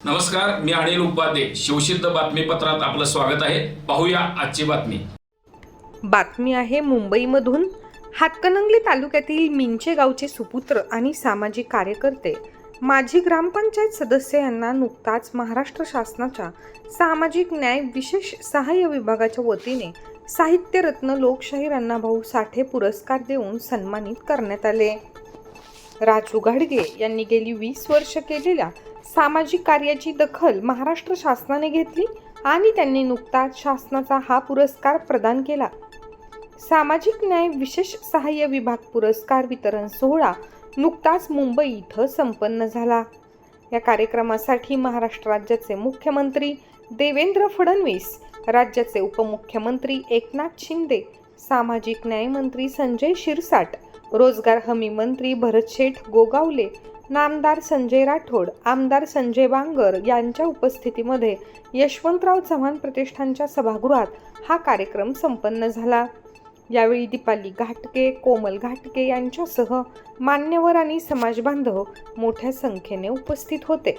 नमस्कार मी अनिल उपाध्ये. शिवसिद्ध बातमीपत्रात आपलं स्वागत आहे. पाहूया आजची बातमी. बातमी आहे मुंबईमधून. हातकणंगले तालुक्यातील मिंचे गावचे सुपुत्र आणि सामाजिक कार्यकर्ते माजी ग्रामपंचायत सदस्य यांना नुकताच महाराष्ट्र शासनाच्या सामाजिक न्याय विशेष सहाय्य विभागाच्या वतीने साहित्यरत्न लोकशाहीर अण्णाभाऊ साठे पुरस्कार देऊन सन्मानित करण्यात आले. राजू घाडगे यांनी गेली वीस वर्ष केलेल्या सामाजिक कार्याची दखल महाराष्ट्र शासनाने घेतली आणि त्यांनी नुकताच शासनाचा हा पुरस्कार प्रदान केला. सामाजिक न्याय विशेष सहाय्य विभाग पुरस्कार वितरण सोहळा नुकताच मुंबई इथं संपन्न झाला. या कार्यक्रमासाठी महाराष्ट्र राज्याचे मुख्यमंत्री देवेंद्र फडणवीस राज्याचे उपमुख्यमंत्री एकनाथ शिंदे सामाजिक न्यायमंत्री संजय शिरसाट रोजगार हमी मंत्री भरतशेठ गोगावले नामदार संजय राठोड आमदार संजय बांगर यांच्या उपस्थितीमध्ये यशवंतराव चव्हाण प्रतिष्ठानच्या सभागृहात हा कार्यक्रम संपन्न झाला. यावेळी दीपाली घाटके कोमल घाटके यांच्यासह मान्यवर आणि समाजबांधव मोठ्या संख्येने उपस्थित होते.